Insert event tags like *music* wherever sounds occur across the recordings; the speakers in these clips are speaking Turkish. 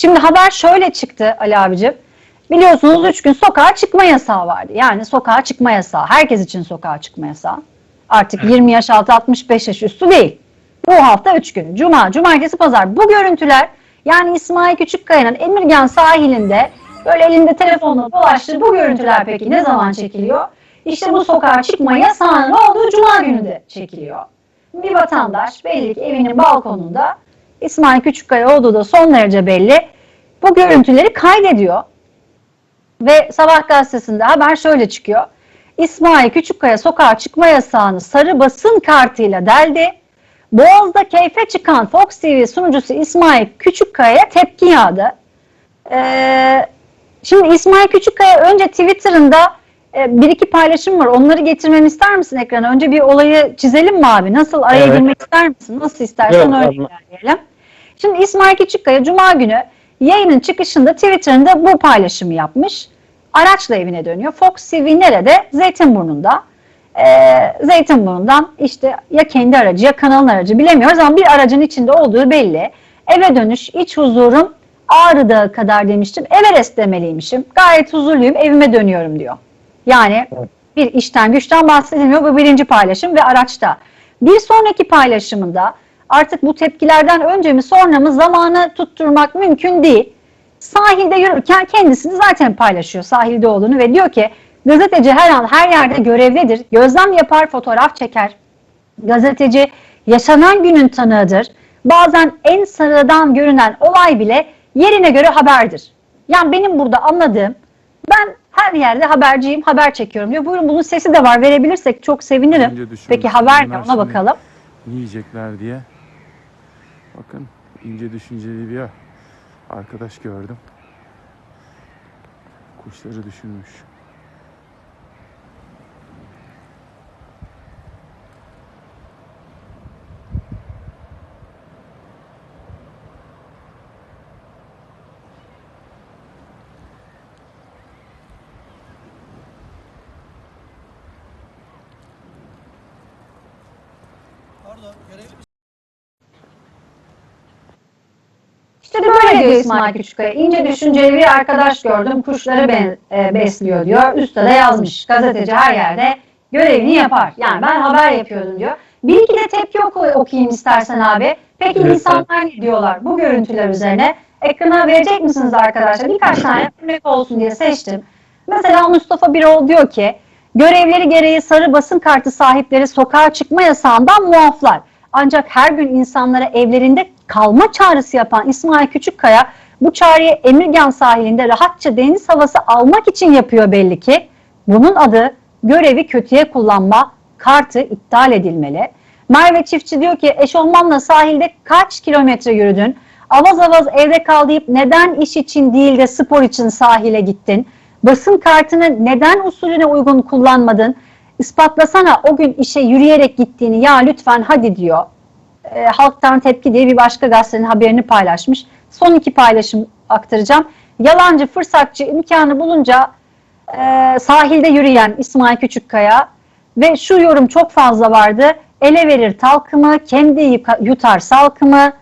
Şimdi haber şöyle çıktı Ali abicim. Biliyorsunuz 3 gün sokağa çıkma yasağı vardı. Yani sokağa çıkma yasağı. Herkes için sokağa çıkma yasağı. Artık 20 yaş altı 65 yaş üstü değil. Bu hafta 3 gün. Cuma, cumartesi, pazar. Bu görüntüler yani İsmail Küçükkaya'nın Emirgan sahilinde böyle elinde telefonla dolaştığı bu görüntüler peki ne zaman çekiliyor? İşte bu sokağa çıkma yasağının olduğu cuma günü de çekiliyor. Bir vatandaş belli ki evinin balkonunda İsmail Küçükkaya olduğu da son derece belli. Bu görüntüleri kaydediyor. Ve Sabah gazetesinde haber şöyle çıkıyor. İsmail Küçükkaya sokağa çıkma yasağını sarı basın kartıyla deldi. Boğaz'da keyfe çıkan Fox TV sunucusu İsmail Küçükkaya'ya tepki yağdı. Ee, şimdi İsmail Küçükkaya önce Twitter'ında e, bir iki paylaşım var. Onları getirmemi ister misin ekrana? Önce bir olayı çizelim mi abi? Nasıl araya Evet. girmek ister misin? Nasıl istersen Yok, öyle ilerleyelim. Şimdi İsmail Küçükkaya Cuma günü yayının çıkışında Twitter'ında bu paylaşımı yapmış. Araçla evine dönüyor. Fox TV nerede? Zeytinburnu'nda. Ee, Zeytinburnu'ndan işte ya kendi aracı ya kanalın aracı bilemiyoruz ama bir aracın içinde olduğu belli. Eve dönüş, iç huzurum Ağrı Dağı kadar demiştim. Everest demeliymişim. Gayet huzurluyum, evime dönüyorum diyor. Yani bir işten güçten bahsedilmiyor. Bu birinci paylaşım ve araçta. Bir sonraki paylaşımında artık bu tepkilerden önce mi sonra mı zamanı tutturmak mümkün değil. Sahilde yürürken kendisini zaten paylaşıyor sahilde olduğunu ve diyor ki gazeteci her an her yerde görevlidir. Gözlem yapar, fotoğraf çeker. Gazeteci yaşanan günün tanığıdır. Bazen en sıradan görünen olay bile yerine göre haberdir. Yani benim burada anladığım ben her yerde haberciyim, haber çekiyorum diyor. Buyurun bunun sesi de var. Verebilirsek çok sevinirim. Peki haber ne? Ona bakalım. Ne yiyecekler diye. Bakın ince düşünceli bir arkadaş gördüm. Kuşları düşünmüş. İşte böyle diyor İsmail Küçükkaya. İnce düşünceli bir arkadaş gördüm. Kuşları ben, e, besliyor diyor. Üstte de yazmış. Gazeteci her yerde görevini yapar. Yani ben haber yapıyordum diyor. Bir iki de tepki oku, okuyayım istersen abi. Peki Lütfen. insanlar ne diyorlar bu görüntüler üzerine? Ekrana verecek misiniz arkadaşlar? Birkaç tane örnek olsun diye seçtim. Mesela Mustafa Birol diyor ki görevleri gereği sarı basın kartı sahipleri sokağa çıkma yasağından muaflar. Ancak her gün insanlara evlerinde kalma çağrısı yapan İsmail Küçükkaya bu çağrıyı Emirgan sahilinde rahatça deniz havası almak için yapıyor belli ki. Bunun adı görevi kötüye kullanma, kartı iptal edilmeli. Merve Çiftçi diyor ki eşofmanla sahilde kaç kilometre yürüdün? Avaz avaz evde kal deyip neden iş için değil de spor için sahile gittin? Basın kartını neden usulüne uygun kullanmadın? İspatlasana o gün işe yürüyerek gittiğini ya lütfen hadi diyor. E, Halktan Tepki diye bir başka gazetenin haberini paylaşmış. Son iki paylaşım aktaracağım. Yalancı, fırsatçı imkanı bulunca e, sahilde yürüyen İsmail Küçükkaya ve şu yorum çok fazla vardı. Ele verir talkımı, kendi yutar salkımı,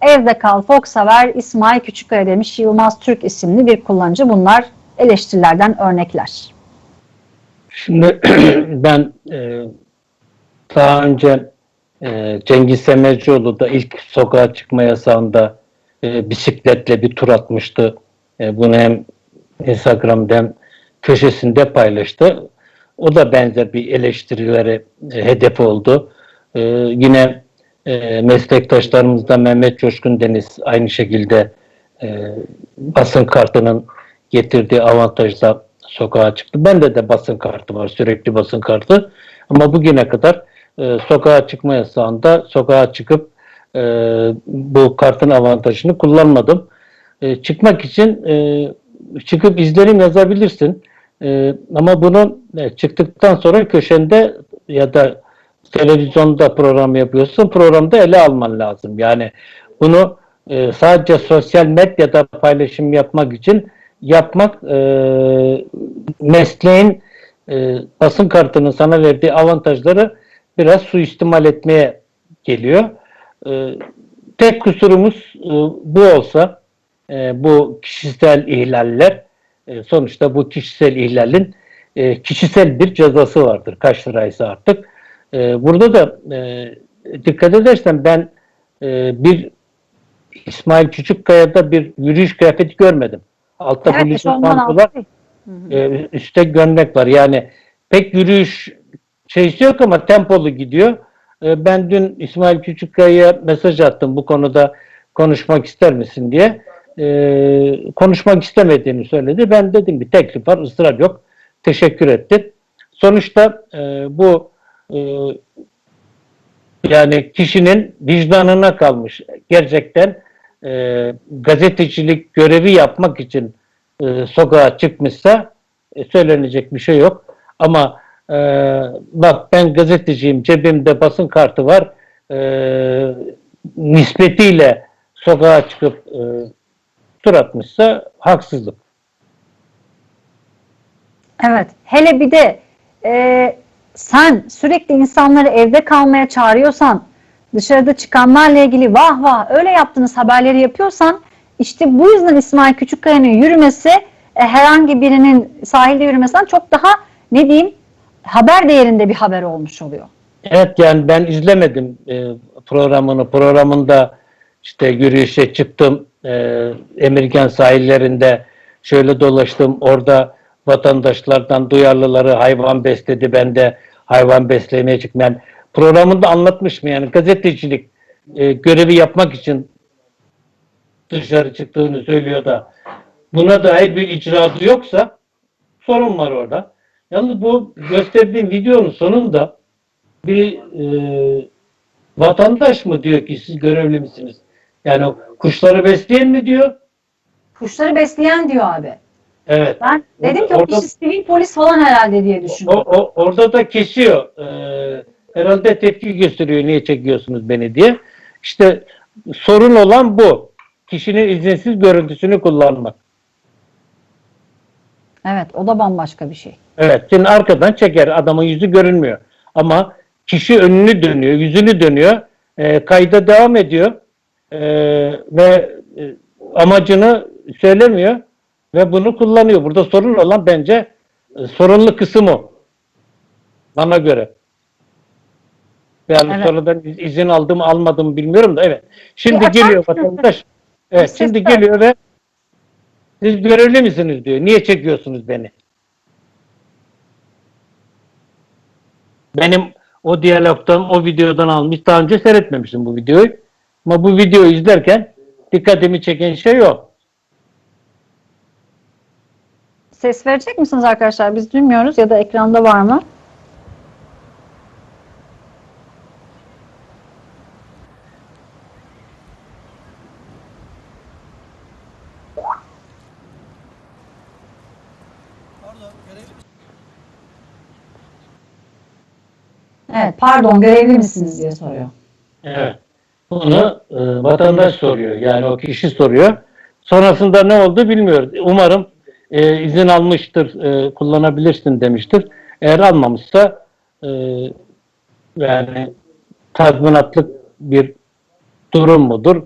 evde kal Foxhaver İsmail Küçükkaya demiş Yılmaz Türk isimli bir kullanıcı. Bunlar eleştirilerden örnekler. Şimdi *clears throat* ben e, daha önce e, Cengiz Semercioğlu da ilk sokağa çıkma yasağında e, bisikletle bir tur atmıştı. E, bunu hem Instagram'da hem köşesinde paylaştı. O da benzer bir eleştirilere e, hedef oldu. E, yine e, meslektaşlarımızda Mehmet Coşkun Deniz aynı şekilde basın kartının getirdiği avantajla sokağa çıktı. Bende de basın kartı var, sürekli basın kartı. Ama bugüne kadar e, sokağa çıkma yasağında sokağa çıkıp e, bu kartın avantajını kullanmadım. E, çıkmak için e, çıkıp izlerim yazabilirsin. E, ama bunun e, çıktıktan sonra köşende ya da televizyonda program yapıyorsun, programda ele alman lazım. Yani bunu e, sadece sosyal medyada paylaşım yapmak için yapmak e, mesleğin e, basın kartının sana verdiği avantajları biraz suistimal etmeye geliyor. E, tek kusurumuz e, bu olsa e, bu kişisel ihlaller e, sonuçta bu kişisel ihlalin e, kişisel bir cezası vardır. Kaç liraysa artık. E, burada da e, dikkat edersen ben e, bir İsmail Küçükkaya'da bir yürüyüş kıyafeti görmedim. Altta Evet, hulusi pantolon, e, üstte gömlek var. Yani pek yürüyüş şeysi yok ama tempolu gidiyor. E, ben dün İsmail Küçükkaya'ya mesaj attım bu konuda konuşmak ister misin diye. E, konuşmak istemediğini söyledi. Ben dedim bir teklif var, ısrar yok. Teşekkür etti. Sonuçta e, bu e, yani kişinin vicdanına kalmış. Gerçekten e, gazetecilik görevi yapmak için e, sokağa çıkmışsa e, söylenecek bir şey yok. Ama e, bak ben gazeteciyim, cebimde basın kartı var e, nispetiyle sokağa çıkıp e, tur atmışsa haksızlık. Evet. Hele bir de e, sen sürekli insanları evde kalmaya çağırıyorsan, dışarıda çıkanlarla ilgili vah vah öyle yaptınız haberleri yapıyorsan, işte bu yüzden İsmail Küçükkaya'nın yürümesi e, herhangi birinin sahilde yürümesinden çok daha ne diyeyim haber değerinde bir haber olmuş oluyor. Evet yani ben izlemedim e, programını. Programında işte yürüyüşe çıktım. E, Emirgan sahillerinde şöyle dolaştım. Orada vatandaşlardan duyarlıları hayvan besledi. Ben de hayvan beslemeye çıktım. Yani programında anlatmış mı yani gazetecilik e, görevi yapmak için dışarı çıktığını söylüyor da buna dair bir icraatı yoksa sorun var orada. Yalnız bu gösterdiğim videonun sonunda bir e, vatandaş mı diyor ki siz görevli misiniz? Yani o kuşları besleyen mi diyor? Kuşları besleyen diyor abi. Evet. Ben dedim ki o Orada- kişi sivil polis falan herhalde diye O, düşündüm. o- orada da kesiyor. Ee, herhalde tepki gösteriyor niye çekiyorsunuz beni diye. İşte sorun olan bu. Kişinin izinsiz görüntüsünü kullanmak. Evet o da bambaşka bir şey. Evet. Şimdi arkadan çeker. Adamın yüzü görünmüyor. Ama kişi önünü dönüyor, yüzünü dönüyor. e, kayda devam ediyor. e, ve e, amacını söylemiyor. Ve bunu kullanıyor. Burada sorun olan bence e, sorunlu kısım o. Bana göre. Yani Evet. sonradan iz- izin aldım almadım bilmiyorum da evet. Şimdi açar geliyor vatandaş. Evet, şimdi geliyor ve siz görevli misiniz diyor. Niye çekiyorsunuz beni? Benim o diyalogtan, o videodan almış. Daha önce seyretmemiştim bu videoyu. Ama bu videoyu izlerken dikkatimi çeken şey o. Ses verecek misiniz arkadaşlar? Biz duymuyoruz ya da ekranda var mı? Evet, pardon görevli misiniz diye soruyor. Evet. Bunu e, vatandaş soruyor. Yani o kişi soruyor. Sonrasında ne oldu bilmiyoruz. Umarım e, izin almıştır, e, kullanabilirsin demiştir. Eğer almamışsa e, yani tazminatlık bir durum mudur?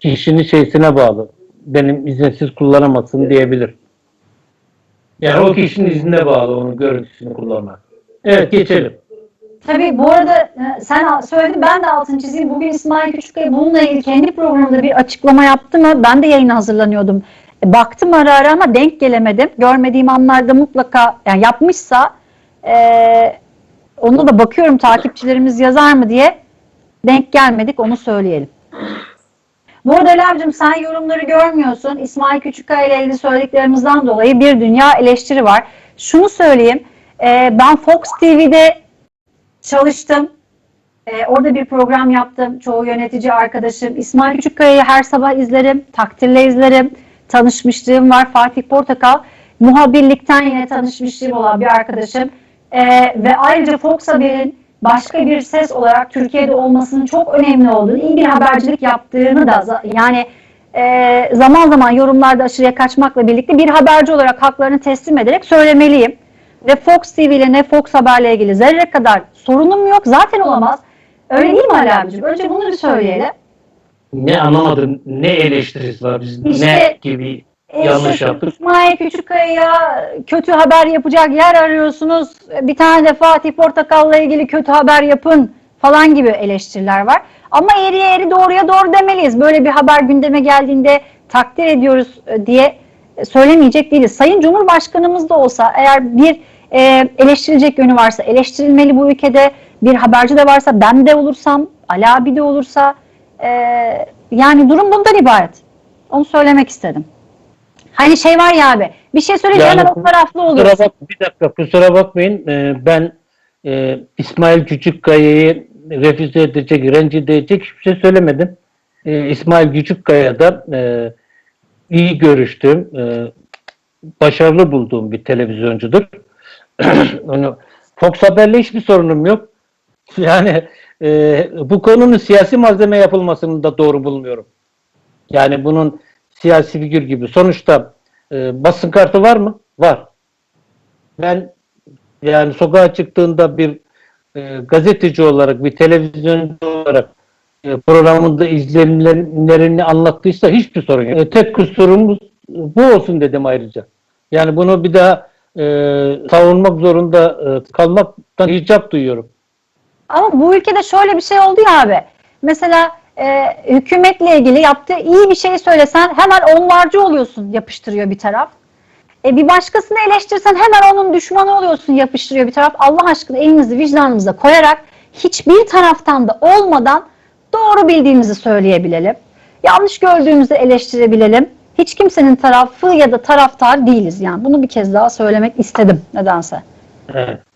Kişinin şeysine bağlı. Benim izinsiz kullanamazsın diyebilir. Yani o kişinin iznine bağlı onun görüntüsünü kullanmak. Evet geçelim. Tabii bu arada e, sen söyledin ben de altını çizeyim. Bugün İsmail Küçükkaya bununla ilgili kendi programında bir açıklama yaptı mı? Ben de yayına hazırlanıyordum. E, Baktım ara ara ama denk gelemedim. Görmediğim anlarda mutlaka yani yapmışsa e, onu da bakıyorum takipçilerimiz yazar mı diye denk gelmedik onu söyleyelim. Bu arada Lavcım sen yorumları görmüyorsun. İsmail Küçükkaya ile ilgili söylediklerimizden dolayı bir dünya eleştiri var. Şunu söyleyeyim. e, ben Fox TV'de çalıştım. Ee, orada bir program yaptım. Çoğu yönetici arkadaşım. İsmail Küçükkaya'yı her sabah izlerim. Takdirle izlerim. Tanışmışlığım var. Fatih Portakal. Muhabirlikten yine tanışmışlığım olan bir arkadaşım. Ee, ve ayrıca Fox Haber'in başka bir ses olarak Türkiye'de olmasının çok önemli olduğunu, iyi bir habercilik yaptığını da yani e, zaman zaman yorumlarda aşırıya kaçmakla birlikte bir haberci olarak haklarını teslim ederek söylemeliyim. Ve Fox TV ile ne Fox Haber'le ilgili zerre kadar sorunum yok. Zaten olamaz. Öyle değil mi Ali abicim? Önce bunu bir söyleyelim. ne anlamadım ne eleştirisi var biz İşte- ne gibi E, yanlış işte yaptık. İsmail Küçükkaya'ya kötü haber yapacak yer arıyorsunuz. Bir tane de Fatih Portakal'la ilgili kötü haber yapın falan gibi eleştiriler var. Ama eğriye eğri doğruya doğru demeliyiz. Böyle bir haber gündeme geldiğinde takdir ediyoruz e, diye söylemeyecek değiliz. Sayın Cumhurbaşkanımız da olsa eğer bir e, eleştirilecek yönü varsa, eleştirilmeli bu ülkede bir haberci de varsa, ben de olursam, Ali abi de olursa e, yani durum bundan ibaret. Onu söylemek istedim. Hani şey var ya abi, bir şey söyleyince Yani hemen o taraflı Kusura oluyorsun. bak, bir dakika kusura bakmayın. Ee, ben e, İsmail Küçükkaya'yı refüze edecek, rencide edecek hiçbir şey söylemedim. Ee, İsmail Küçükkaya da e, iyi görüştüğüm, e, başarılı bulduğum bir televizyoncudur. *clears throat* Onu Fox Haber'le hiçbir sorunum yok. *laughs* Yani e, bu konunun siyasi malzeme yapılmasını da doğru bulmuyorum. Yani bunun siyasi figür gibi. Sonuçta e, basın kartı var mı? Var. Ben yani sokağa çıktığında bir e, gazeteci olarak, bir televizyoncu olarak e, programında izlenimlerini anlattıysa hiçbir sorun yok. E, tek kusurumuz bu olsun dedim ayrıca. Yani bunu bir daha e, savunmak zorunda e, kalmaktan icap duyuyorum. Ama bu ülkede şöyle bir şey oldu ya abi. Mesela e, hükümetle ilgili yaptığı iyi bir şey söylesen hemen onlarcı oluyorsun yapıştırıyor bir taraf. E, bir başkasını eleştirsen hemen onun düşmanı oluyorsun yapıştırıyor bir taraf. Allah aşkına elinizi vicdanınıza koyarak hiçbir taraftan da olmadan doğru bildiğimizi söyleyebilelim. Yanlış gördüğümüzü eleştirebilelim. Hiç kimsenin tarafı ya da taraftar değiliz yani. Bunu bir kez daha söylemek istedim nedense. Evet.